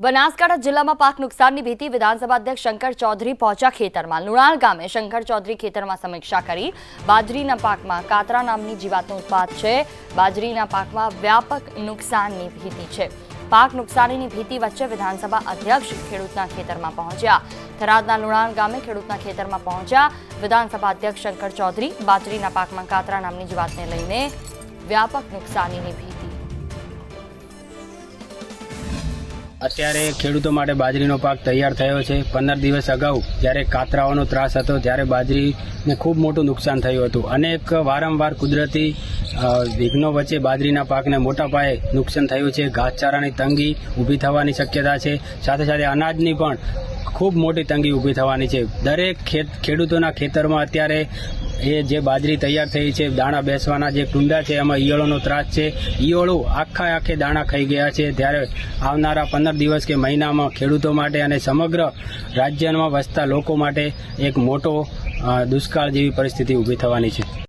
બનાસકાંઠા જિલ્લામાં પાક નુકસાનની ભીતિ વિધાનસભા અધ્યક્ષ શંકર ચૌધરી પહોંચ્યા ખેતરમાં. લુણાલ ગામે શંકર ચૌધરી ખેતરમાં સમીક્ષા કરી. બાજરીના પાકમાં કાતરા નામની જીવાતનો ઉત્પાદ છે. બાજરીના પાકમાં વ્યાપક નુકસાનની ભીતિ છે. પાક નુકસાનીની ભીતિ વચ્ચે વિધાનસભા અધ્યક્ષ ખેડૂતના ખેતરમાં પહોંચ્યા. થરાદના લુણાલ ગામે ખેડૂતના ખેતરમાં પહોંચ્યા. વિધાનસભા અધ્યક્ષ શંકર ચૌધરી બાજરીના પાકમાં કાતરા નામની જીવાતને લઈને વ્યાપક નુકસાનીની ભીતિ અત્યારે ખેડૂતો માટે બાજરીનો પાક તૈયાર થયો છે. પંદર દિવસ અગાઉ જ્યારે કાતરાઓનો ત્રાસ હતો, ત્યારે બાજરીને ખૂબ મોટું નુકસાન થયું હતું. અનેક વારંવાર કુદરતી વિઘ્નો વચ્ચે બાજરીના પાકને મોટા પાયે નુકસાન થયું છે. ઘાસચારાની તંગી ઊભી થવાની શક્યતા છે. સાથે સાથે અનાજની પણ ખૂબ મોટી તંગી ઊભી થવાની છે. દરેક ખેડૂતોના ખેતરમાં અત્યારે એ જે બાજરી તૈયાર થઈ છે, દાણા બેસવાના જે કુંડા છે, એમાં ઈયળોનો ત્રાસ છે. ઈયળો આખા આખે દાણા ખાઈ ગયા છે. ત્યારે આવનારા પંદર દિવસ કે મહિનામાં ખેડૂતો માટે અને સમગ્ર રાજ્યમાં વસતા લોકો માટે એક મોટો દુષ્કાળ જેવી પરિસ્થિતિ ઊભી થવાની છે.